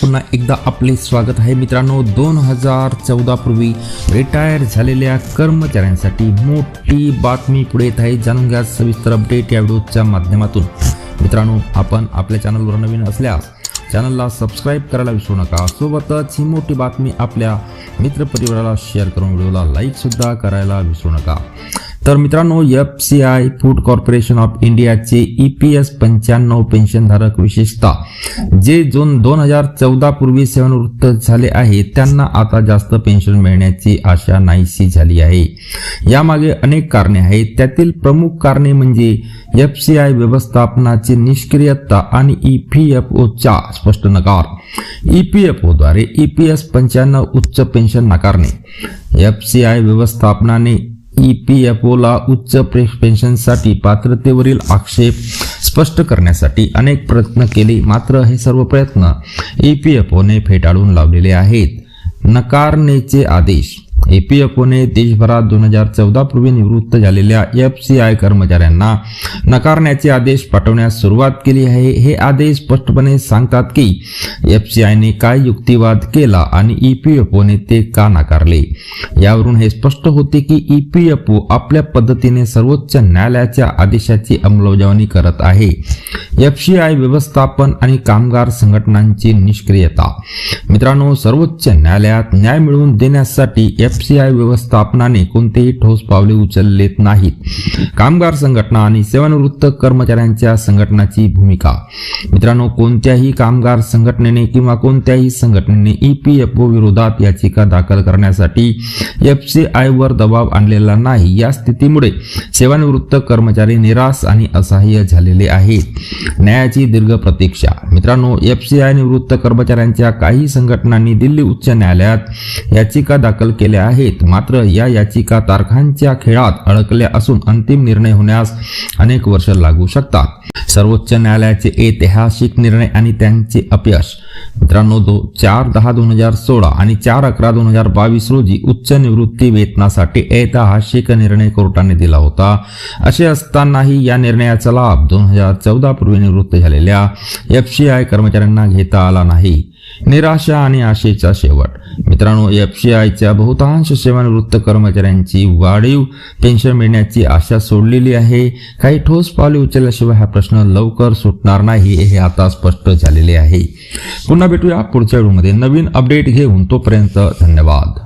पुन्हा एकदा आपले स्वागत आहे मित्रांनो. दोन हजार चौदा पूर्वी रिटायर झालेल्या कर्मचाऱ्यांसाठी मोठी बातमी पुढे येत आहे. जाणून घ्या सविस्तर अपडेट या व्हिडिओच्या माध्यमातून. मित्रांनो आपण आपल्या चॅनलवर नवीन असल्यास चॅनलला सबस्क्राईब करायला विसरू नका. सोबतच ही मोठी बातमी आपल्या मित्रपरिवाराला शेअर करून व्हिडिओला लाईकसुद्धा करायला विसरू नका. तर मित्रांनो F C I food corporation of इंडियाचे ई पी एस पंच्याण्णव पेन्शनधारक विशेषतः जे जून दोन हजार चौदा पूर्वी सेवानिवृत्त झाले आहे त्यांना आता जास्त पेन्शन मिळण्याची आशा नाहीशी झाली आहे. यामागे अनेक कारणे आहेत. त्यातील प्रमुख कारणे म्हणजे एफ सी आय व्यवस्थापनाची निष्क्रियता आणि ई पी एफ ओचा स्पष्ट नकार ई पी एफ ओद्वारे ई पी एस पंच्याण्णव उच्च पेन्शन नाकारणे. एफ सी आय व्यवस्थापनाने ई पी एफ ओला उच्च प्रे- पेन्शनसाठी पात्रतेवरील आक्षेप स्पष्ट करण्यासाठी अनेक प्रयत्न केले. मात्र हे सर्व प्रयत्न ई पी एफ ओने फेटाळून लावलेले आहेत. नकारनेचे आदेश ए पी एफ ओने देशभरात दोन हजार चौदा पूर्वी निवृत्त झालेल्या एफ सी आय कर्मचाऱ्यांना नकारण्याचे आदेश पाठवण्यास सुरुवात केली आहे. हे आदेश स्पष्टपणे सांगतात की एफ सी आयने काय युक्तिवाद केला आणि ई पी एफ ओने ते का नाकारले? यावरून हे स्पष्ट होते की ई पी एफ ओ आपल्या पद्धतीने सर्वोच्च न्यायालयाच्या आदेशाची अंमलबजावणी करत आहे. एफ सी आय व्यवस्थापन आणि कामगार संघटनांची निष्क्रियता. मित्रांनो सर्वोच्च न्यायालयात न्याय मिळवून देण्यासाठी एफ सी आय व्यवस्थापनाने कोणतेही ठोस पावले उचललेत नाहीत. कामगार संघटना आणि सेवानिवृत्त कर्मचाऱ्यांच्या संघटनाची भूमिका. मित्रांनो कोणत्याही कामगार संघटनेने किंवा कोणत्याही संघटनेने ई पी एफ ओ विरोधात याचिका दाखल करण्यासाठी एफ सी वर दबाव आणलेला नाही. या स्थितीमुळे सेवानिवृत्त कर्मचारी निराश आणि असहाय्य झालेले आहेत. न्यायाची दीर्घ प्रतीक्षा. मित्रांनो एफ सी आय निवृत्त कर्मचाऱ्यांच्या काही संघटनांनी दिल्ली उच्च न्यायालयात याचिका दाखल केल्या आहेत. मात्र या याचिका तारखांच्या खेळात अडकल्या असून अंतिम निर्णय होण्यास अनेक वर्ष लागू शकतात. सर्वोच्च न्यायालयाचे ऐतिहासिक निर्णय आणि त्यांचे अपयश. मित्रांनो दो चार दहा दोन हजार सोळा आणि चार अकरा दोन हजार बावीस रोजी उच्च निवृत्ती वेतनासाठी ऐतिहासिक निर्णय कोर्टाने दिला होता. असे असतानाही या निर्णयाचा लाभ दोन हजार चौदा पूर्वी निवृत्त झालेल्या एफ सी आय कर्मचाऱ्यांना घेता आला नाही. निराशा आणि आशेचा शेवट. मित्रांनो एफ सी आयच्या बहुतांश सेवानिवृत्त कर्मचाऱ्यांची वाढीव पेन्शन मिळण्याची आशा सोडलेली आहे. काही ठोस पावले उचलल्याशिवाय हा प्रश्न लवकर सुटणार नाही हे आता स्पष्ट झालेले आहे. पुन्हा भेटूया पुढच्या व्हिडिओमध्ये. नवीन अपडेट घेऊन तोपर्यंत धन्यवाद.